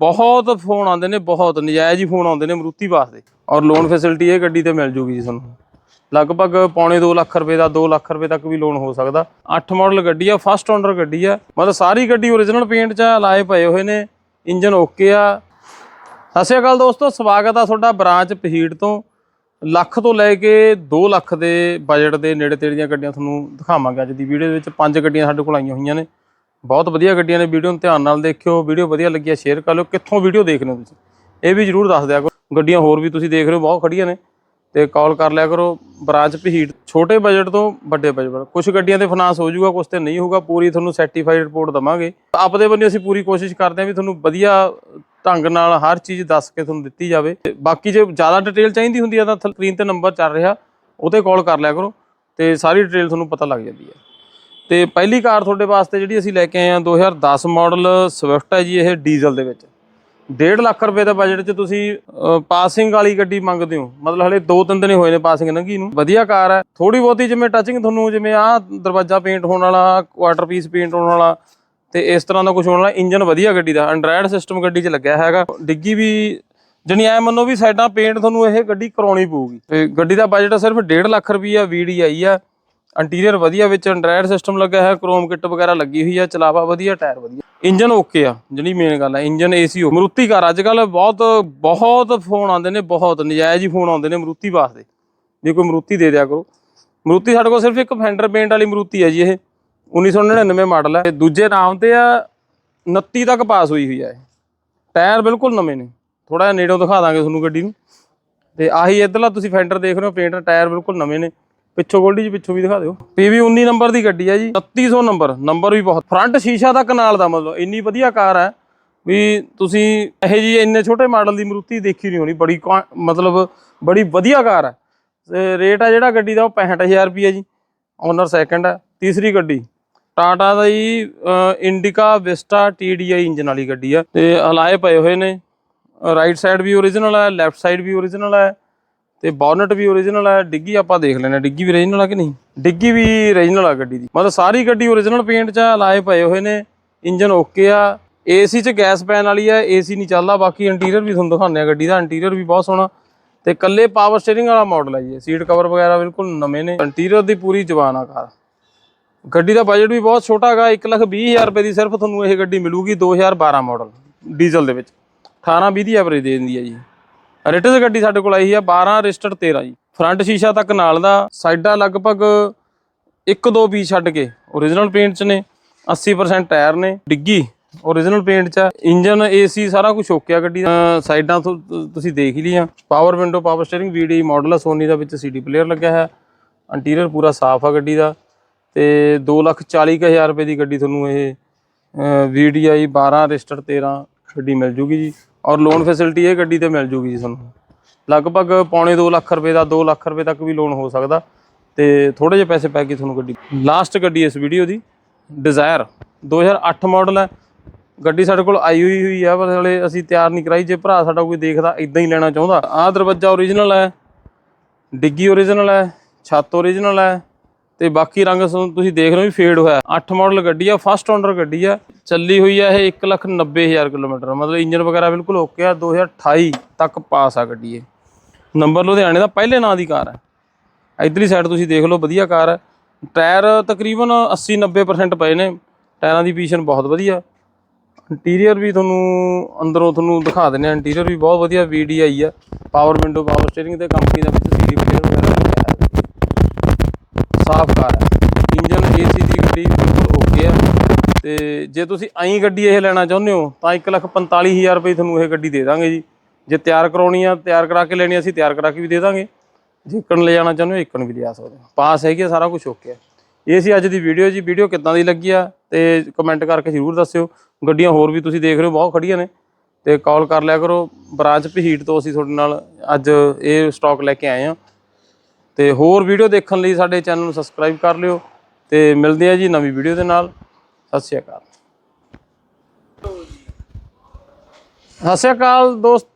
ਬਹੁਤ ਫੋਨ ਆਉਂਦੇ ਨੇ, ਬਹੁਤ ਨਜਾਇਜ਼ ਹੀ ਫੋਨ ਆਉਂਦੇ ਨੇ ਮਰੂਤੀ ਵਾਸਤੇ। ਔਰ ਲੋਨ ਫੈਸਿਲਿਟੀ ਇਹ ਗੱਡੀ ਤੇ ਮਿਲ ਜੂਗੀ ਜੀ ਤੁਹਾਨੂੰ ਲਗਭਗ ਪੌਣੇ 2 ਲੱਖ ਰੁਪਏ ਦਾ 2 ਲੱਖ ਰੁਪਏ ਤੱਕ ਵੀ ਲੋਨ ਹੋ ਸਕਦਾ। 8 ਮਾਡਲ ਗੱਡੀ ਆ ਫਸਟ ਓਨਰ ਗੱਡੀ ਆ। ਮਤਲਬ ਸਾਰੀ ਗੱਡੀ ਓਰੀਜਨਲ ਪੇਂਟ 'ਚ ਲਾਏ ਪਏ ਹੋਏ ਨੇ ਇੰਜਨ ਓਕੇ ਆ। ਸਤਿ ਸ਼੍ਰੀ ਅਕਾਲ ਦੋਸਤੋ, ਸਵਾਗਤ ਆ ਤੁਹਾਡਾ ਬ੍ਰਾਂਚ ਪਹੀੜ ਤੋਂ। ਲੱਖ ਤੋਂ ਲੈ ਕੇ 2 ਲੱਖ ਦੇ ਬਜਟ ਦੇ ਨੇੜੇ ਤੇੜੇ ਦੀਆਂ ਗੱਡੀਆਂ ਤੁਹਾਨੂੰ ਦਿਖਾਵਾਂਗੇ ਅੱਜ ਦੀ ਵੀਡੀਓ ਵਿੱਚ। ਪੰਜ ਗੱਡੀਆਂ ਸਾਡੇ ਕੋਲ ਆਈਆਂ ਹੋਈਆਂ ਨੇ। ਬਹੁਤ ਵਧੀਆ ਗੱਡੀਆਂ ਨੇ, ਵੀਡੀਓ ਨੂੰ ਧਿਆਨ ਨਾਲ ਦੇਖਿਓ, ਵੀਡੀਓ ਵਧੀਆ ਲੱਗੀ ਆ ਸ਼ੇਅਰ ਕਰ ਲਿਓ, ਕਿੱਥੋਂ ਵੀਡੀਓ ਦੇਖ ਰਹੇ ਹੋ ਤੁਸੀਂ? ਇਹ ਵੀ ਜਰੂਰ ਦੱਸ ਦਿਆ ਕਰੋ। ਗੱਡੀਆਂ ਹੋਰ ਵੀ ਤੁਸੀਂ ਦੇਖ ਰਹੇ ਹੋ, ਬਹੁਤ ਖੜੀਆਂ ਨੇ। ਤੇ ਕਾਲ ਕਰ ਲਿਆ ਕਰੋ, ਬ੍ਰਾਂਚ ਪਹੀੜ ਛੋਟੇ ਬਜਟ ਤੋਂ ਵੱਡੇ ਬਜਟ ਕੁਝ ਗੱਡੀਆਂ ਤੇ ਫਾਈਨਾਂਸ ਹੋ ਜਾਊਗਾ ਕੁਝ ਤੇ ਨਹੀਂ ਹੋਊਗਾ, ਪੂਰੀ ਤੁਹਾਨੂੰ ਸਰਟੀਫਾਈਡ ਰਿਪੋਰਟ ਦਵਾਂਗੇ। ਆਪਦੇ ਵੱਲੋਂ ਅਸੀਂ ਪੂਰੀ ਕੋਸ਼ਿਸ਼ ਕਰਦੇ ਹਾਂ ਵੀ ਤੁਹਾਨੂੰ ਵਧੀਆ ਢੰਗ ਨਾਲ ਹਰ ਚੀਜ਼ ਦੱਸ ਕੇ ਤੁਹਾਨੂੰ ਦਿੱਤੀ ਜਾਵੇ। ਤੇ ਬਾਕੀ ਜੇ ਜ਼ਿਆਦਾ ਡਿਟੇਲ ਚਾਹੀਦੀ ਹੁੰਦੀ ਆ ਤਾਂ ਸਕਰੀਨ ਤੇ ਨੰਬਰ ਚੱਲ ਰਿਹਾ ਉਹ ਤੇ ਕਾਲ ਕਰ ਲਿਆ ਕਰੋ, ਤੇ ਸਾਰੀ ਡਿਟੇਲ ਤੁਹਾਨੂੰ ਪਤਾ ਲੱਗ ਜਾਂਦੀ ਹੈ ਤੇ ਪਹਿਲੀ ਕਾਰ ਤੁਹਾਡੇ ਵਾਸਤੇ ਜਿਹੜੀ ਅਸੀਂ ਲੈ ਕੇ ਆਏ ਹਾਂ 2010 ਮਾਡਲ ਸਵਿਫਟ ਹੈ ਜੀ ਇਹ ਡੀਜ਼ਲ ਦੇ ਵਿੱਚ। 1.5 ਲੱਖ ਰੁਪਏ ਦਾ ਬਜਟ 'ਚ ਤੁਸੀਂ ਪਾਸਿੰਗ ਵਾਲੀ ਗੱਡੀ ਮੰਗਦੇ ਹੋ। ਮਤਲਬ ਹਲੇ 2-3 ਦਿਨ ਹੀ ਹੋਏ ਨੇ ਪਾਸਿੰਗ ਲੰਘੀ ਨੂੰ। ਵਧੀਆ ਕਾਰ ਹੈ। ਥੋੜੀ ਬਹੁਤੀ ਜਿਵੇਂ ਟੱਚਿੰਗ ਤੁਹਾਨੂੰ ਜਿਵੇਂ ਆਹ ਦਰਵਾਜ਼ਾ ਪੇਂਟ ਹੋਣ ਵਾਲਾ ਕੁਆਟਰ ਪੀਸ ਪੇਂਟ ਹੋਣ ਵਾਲਾ, ਤੇ ਇਸ ਤਰ੍ਹਾਂ ਦਾ ਕੁਝ ਹੋਣ ਵਾਲਾ, ਇੰਜਨ ਵਧੀਆ ਗੱਡੀ ਦਾ। ਐਂਡਰਾਇਡ ਸਿਸਟਮ ਗੱਡੀ 'ਚ ਲੱਗਿਆ ਹੈਗਾ। ਡਿੱਗੀ ਵੀ, ਜਣੀ ਐ ਮੰਨੋ ਵੀ ਸਾਈਡਾਂ ਪੇਂਟ ਤੁਹਾਨੂੰ ਇਹ ਗੱਡੀ ਕਰਾਉਣੀ ਪਊਗੀ। ਤੇ ਗੱਡੀ ਦਾ ਬਜਟ ਸਿਰਫ 1.5 ਲੱਖ ਰੁਪਈਆ VDI ਆ। ਇੰਟੀਰੀਅਰ ਵਧੀਆ ਵਿੱਚ ਐਂਡਰਾਇਡ ਸਿਸਟਮ ਲੱਗਾ ਹੈ ਕ੍ਰੋਮ ਕਿੱਟ ਵਗੈਰਾ ਲੱਗੀ ਹੋਈ ਹੈ ਚਲਾਵਾ ਵਧੀਆ ਟਾਇਰ ਵਧੀਆ। ਇੰਜਨ ਓਕੇ ਆ, ਜਿਹੜੀ ਮੇਨ ਗੱਲ ਆ ਇੰਜਨ ਏਸੀ ਹੋ ਮਰੂਤੀ ਕਾਰ। ਅੱਜ ਕੱਲ ਬਹੁਤ ਬਹੁਤ ਫੋਨ ਆਉਂਦੇ ਨੇ, ਬਹੁਤ, ਨਜਾਇਜ਼ ਹੀ ਫੋਨ ਆਉਂਦੇ ਨੇ ਮਰੂਤੀ ਵਾਸਤੇ। ਜੇ ਕੋਈ ਮਰੂਤੀ ਦੇ ਦਿਆ ਕਰੋ। ਮਰੂਤੀ ਸਾਡੇ ਕੋਲ ਸਿਰਫ ਇੱਕ ਫੈਂਡਰ ਪੇਂਟ ਵਾਲੀ ਮਰੂਤੀ ਹੈ ਜੀ ਇਹ। 1999 ਮਾਡਲ ਹੈ ਦੂਜੇ ਨਾਮ ਤੇ ਆ 29 ਤੱਕ ਪਾਸ ਹੋਈ ਹੋਈ ਹੈ ਟਾਇਰ ਬਿਲਕੁਲ ਨਵੇਂ ਨੇ। ਥੋੜਾ ਜਿਹਾ ਨੇੜੋਂ ਦਿਖਾ ਦਾਂਗੇ ਤੁਹਾਨੂੰ ਗੱਡੀ ਨੂੰ। ਤੇ ਆਹੀ ਇਧਰਲਾ ਤੁਸੀਂ ਫੈਂਡਰ ਦੇਖ ਰਹੇ ਹੋ ਪੇਂਟ ਟਾਇਰ ਬਿਲਕੁਲ ਨਵੇਂ ਨੇ। ਪਿੱਛੋਂ ਗੋਲਡੀ ਜੀ, ਪਿੱਛੋਂ ਵੀ ਦਿਖਾ ਦਿਓ। PV 19 ਨੰਬਰ ਦੀ ਗੱਡੀ ਹੈ ਜੀ 3300 ਨੰਬਰ ਨੰਬਰ ਵੀ ਬਹੁਤ। ਫਰੰਟ ਸ਼ੀਸ਼ਾ ਦਾ ਕਨਾਲ ਦਾ ਮਤਲਬ, ਇੰਨੀ ਵਧੀਆ ਕਾਰ ਹੈ ਵੀ ਤੁਸੀਂ ਇਹ ਜੀ ਇੰਨੇ ਛੋਟੇ ਮਾਡਲ ਦੀ ਮਰੂਤੀ ਦੇਖੀ ਨਹੀਂ ਹੋਣੀ, ਬੜੀ ਕੁਆ- ਮਤਲਬ ਬੜੀ ਵਧੀਆ ਕਾਰ ਹੈ ਤੇ ਰੇਟ ਆ ਜਿਹੜਾ ਗੱਡੀ ਦਾ, ਉਹ 65000 ਰੁਪਏ ਜੀ, ਓਨਰ ਸੈਕੰਡ ਹੈ ਤੀਸਰੀ ਗੱਡੀ, ਟਾਟਾ ਦਾ ਜੀ ਇੰਡੀਕਾ ਵਿਸਟਾ TDI ਇੰਜਨ ਵਾਲੀ ਗੱਡੀ ਆ। ਤੇ ਹਲਾਏ ਪਏ ਹੋਏ ਨੇ, ਰਾਈਟ ਸਾਈਡ ਵੀ ਓਰੀਜਨਲ ਹੈ ਲੈਫਟ ਸਾਈਡ ਵੀ ਓਰੀਜਨਲ ਹੈ ਤੇ ਬੋਨਟ ਵੀ ਓਰੀਜਨਲ ਹੈ ਡਿੱਗੀ ਆਪਾਂ ਦੇਖ ਲੈਣਾ ਡਿੱਗੀ ਵੀ ਓਰੀਜਨਲ ਆ ਕਿ ਨਹੀਂ? ਡਿੱਗੀ ਵੀ ਓਰੀਜਨਲ ਆ ਗੱਡੀ ਦੀ। ਮਤਲਬ ਸਾਰੀ ਗੱਡੀ ਓਰੀਜਨਲ ਪੇਂਟ 'ਚ ਆ, ਲਾਏ ਪਏ ਹੋਏ ਨੇ ਇੰਜਨ ਓਕੇ ਆ ਏਸੀ 'ਚ ਗੈਸ ਪੈਣ ਵਾਲੀ ਆ ਏਸੀ ਨਹੀਂ ਚੱਲਦਾ ਬਾਕੀ ਇੰਟੀਰੀਅਰ ਵੀ ਤੁਹਾਨੂੰ ਦਿਖਾਉਂਦੇ ਆ ਗੱਡੀ ਦਾ ਇੰਟੀਰੀਅਰ ਵੀ ਬਹੁਤ ਸੋਹਣਾ। ਤੇ ਕੱਲੇ ਪਾਵਰ ਸਟੀਅਰਿੰਗ ਵਾਲਾ ਮਾਡਲ ਹੈ ਜੀ ਸੀਟ ਕਵਰ ਵਗੈਰਾ ਬਿਲਕੁਲ ਨਵੇਂ ਨੇ ਇੰਟੀਰੀਅਰ ਦੀ ਪੂਰੀ ਜਵਾਨ ਆ ਕਾਰ। ਗੱਡੀ ਦਾ ਬਜਟ ਵੀ ਬਹੁਤ ਛੋਟਾ ਹੈਗਾ 120000 ਰੁਪਏ ਦੀ ਸਿਰਫ ਤੁਹਾਨੂੰ ਇਹ ਗੱਡੀ ਮਿਲੂਗੀ 2012 ਮਾਡਲ ਡੀਜ਼ਲ ਦੇ ਵਿੱਚ। 18 20 ਦੀ ਐਵਰੇਜ ਦੇ ਦਿੰਦੀ ਹੈ ਜੀ। ਰਿਟਜ਼ ਗੱਡੀ ਸਾਡੇ ਕੋਲ ਆਈ ਹੈ 12 ਰਜਿਸਟਰਡ 13 ਜੀ। ਫਰੰਟ ਸ਼ੀਸ਼ਾ ਤੱਕ ਨਾਲ ਦਾ, ਸਾਈਡਾਂ ਲਗਭਗ 1-2 ਪੀਸ ਛੱਡ ਕੇ ਓਰੀਜਨਲ ਪੇਂਟ 'ਚ ਨੇ 80% ਟਾਇਰ ਨੇ, ਡਿੱਗੀ ਓਰੀਜਨਲ ਪੇਂਟ 'ਚ ਇੰਜਨ ਏਸੀ ਸਾਰਾ ਕੁਝ ਓਕੇ ਗੱਡੀ ਸਾਈਡਾਂ ਤੋਂ ਤੁਸੀਂ ਦੇਖ ਹੀ ਲਈਆਂ। Power window power steering VDI model ਆ ਸੋਨੀ ਦਾ ਵਿੱਚ CD ਪਲੇਅਰ ਲੱਗਿਆ ਹੈ ਇੰਟੀਰੀਅਰ ਪੂਰਾ ਸਾਫ਼ ਆ ਗੱਡੀ ਦਾ। ਤੇ 240000 ਰੁਪਏ ਦੀ ਗੱਡੀ ਤੁਹਾਨੂੰ ਇਹ VDI 12 ਰਜਿਸਟਰਡ 13 ਗੱਡੀ ਮਿਲ ਜੂਗੀ ਜੀ। ਔਰ ਲੋਨ ਫੈਸਿਲਿਟੀ ਇਹ ਗੱਡੀ ਤੇ ਮਿਲ ਜੂਗੀ ਜੀ ਤੁਹਾਨੂੰ ਲਗਭਗ ਪੌਣੇ 2 ਲੱਖ ਰੁਪਏ ਦਾ 2 ਲੱਖ ਰੁਪਏ ਤੱਕ ਵੀ ਲੋਨ ਹੋ ਸਕਦਾ। ਤੇ ਥੋੜੇ ਜਿਹੇ ਪੈਸੇ ਪੈ ਕੇ ਤੁਹਾਨੂੰ ਗੱਡੀ ਲਾਸਟ ਗੱਡੀ ਇਸ ਵੀਡੀਓ ਦੀ ਡਿਜ਼ਾਇਰ 2008 ਮਾਡਲ ਹੈ। ਗੱਡੀ ਸਾਡੇ ਕੋਲ ਆਈ ਹੋਈ ਹੋਈ ਆ, ਪਰ ਹਲੇ ਅਸੀਂ ਤਿਆਰ ਨਹੀਂ ਕਰਾਈ। ਜੇ ਭਰਾ ਸਾਡਾ ਕੋਈ ਦੇਖਦਾ ਇਦਾਂ ਹੀ ਲੈਣਾ ਚਾਹੁੰਦਾ। ਆਹ ਦਰਵਾਜ਼ਾ ਓਰੀਜਨਲ ਹੈ। ਡਿੱਗੀ ਓਰੀਜਨਲ ਹੈ। ਛੱਤ ਓਰੀਜਨਲ ਹੈ। ਤੇ ਬਾਕੀ ਰੰਗ ਤੁਸੀਂ ਦੇਖ ਰਹੇ ਹੋ ਵੀ ਫੇਡ ਹੋਇਆ 8 ਮਾਡਲ ਗੱਡੀ ਆ ਫਸਟ ਓਨਰ ਗੱਡੀ ਆ। ਚੱਲੀ ਹੋਈ ਆ ਇਹ 190000 ਕਿਲੋਮੀਟਰ। ਮਤਲਬ ਇੰਜਨ ਵਗੈਰਾ ਬਿਲਕੁਲ ਓਕੇ ਆ 2028 ਤੱਕ ਪਾਸ ਆ ਗੱਡੀ ਇਹ। ਨੰਬਰ ਲੁਧਿਆਣੇ ਦਾ ਪਹਿਲੇ ਨਾਂ ਦੀ ਕਾਰ ਹੈ ਇਧਰਲੀ ਸਾਈਡ ਤੁਸੀਂ ਦੇਖ ਲਓ, ਵਧੀਆ ਕਾਰ ਹੈ ਟਾਇਰ ਤਕਰੀਬਨ 80 90% ਪਏ ਨੇ। ਟਾਇਰਾਂ ਦੀ ਪੀਸ਼ਨ ਬਹੁਤ ਵਧੀਆ। ਇੰਟੀਰੀਅਰ ਵੀ ਤੁਹਾਨੂੰ ਅੰਦਰੋਂ ਤੁਹਾਨੂੰ ਦਿਖਾ ਦਿੰਦੇ ਆ। ਇੰਟੀਰੀਅਰ ਵੀ ਬਹੁਤ ਵਧੀਆ VDI ਆ। ਪਾਵਰ ਵਿੰਡੋ ਪਾਵਰ ਸਟੀਅਰਿੰਗ ਤੇ ਕੰਪਨੀ ਦਾ ਵਿੱਚ CD ਪਲੇਅਰ ਵਗੈਰਾ ਸਾਫ਼ ਕਾਰ ਹੈ। ਇੰਜਨ ਏਸੀ ਦੀ ਗੱਡੀ ਬਿਲਕੁਲ ਓਕੇ ਆ। ਤੇ ਜੇ ਤੁਸੀਂ ਐਂ ਗੱਡੀ ਇਹ ਲੈਣਾ ਚਾਹੁੰਦੇ ਹੋ ਤਾਂ 145000 ਰੁਪਏ ਤੁਹਾਨੂੰ ਇਹ ਗੱਡੀ ਦੇ ਦਾਂਗੇ ਜੀ। ਜੇ ਤਿਆਰ ਕਰਾਉਣੀ ਆ ਤਿਆਰ ਕਰਾ ਕੇ ਲੈਣੀ ਆ, ਅਸੀਂ ਤਿਆਰ ਕਰਾ ਕੇ ਵੀ ਦੇ ਦਾਂਗੇ। ਜੇ ਇੱਕਣ ਲੈ ਜਾਣਾ ਚਾਹੁੰਦੇ ਹੋ ਇੱਕਣ ਵੀ ਲਿਆ ਸਕਦੇ ਹੋ। ਪਾਸ ਹੈਗੀ ਆ ਸਾਰਾ ਕੁਝ ਓਕੇ ਆ। ਇਹ ਸੀ ਅੱਜ ਦੀ ਵੀਡੀਓ ਜੀ। ਵੀਡੀਓ ਕਿੱਦਾਂ ਦੀ ਲੱਗੀ ਆ ਤੇ ਕਮੈਂਟ ਕਰਕੇ ਜ਼ਰੂਰ ਦੱਸਿਓ। ਗੱਡੀਆਂ ਹੋਰ ਵੀ ਤੁਸੀਂ ਦੇਖ ਰਹੇ ਹੋ ਬਹੁਤ ਖੜੀਆਂ ਨੇ। ਤੇ ਕਾਲ ਕਰ ਲਿਆ ਕਰੋ। ਬ੍ਰਾਂਚ ਪਹੀਟ ਤੋਂ ਅਸੀਂ ਤੁਹਾਡੇ ਨਾਲ ਅੱਜ ਇਹ ਸਟਾਕ ਲੈ ਕੇ ਆਏ ਆ ਤੇ ਹੋਰ ਵੀਡੀਓ ਦੇਖਣ ਲਈ ਸਾਡੇ ਚੈਨਲ ਨੂੰ ਸਬਸਕ੍ਰਾਈਬ ਕਰ ਲਿਓ ਤੇ ਮਿਲਦੇ ਆ ਜੀ ਨਵੀਂ ਵੀਡੀਓ ਦੇ ਨਾਲ। ਸਤਿ ਸ਼੍ਰੀ ਅਕਾਲ। ਸਤਿ ਸ਼੍ਰੀ ਅਕਾਲ ਦੋਸਤ।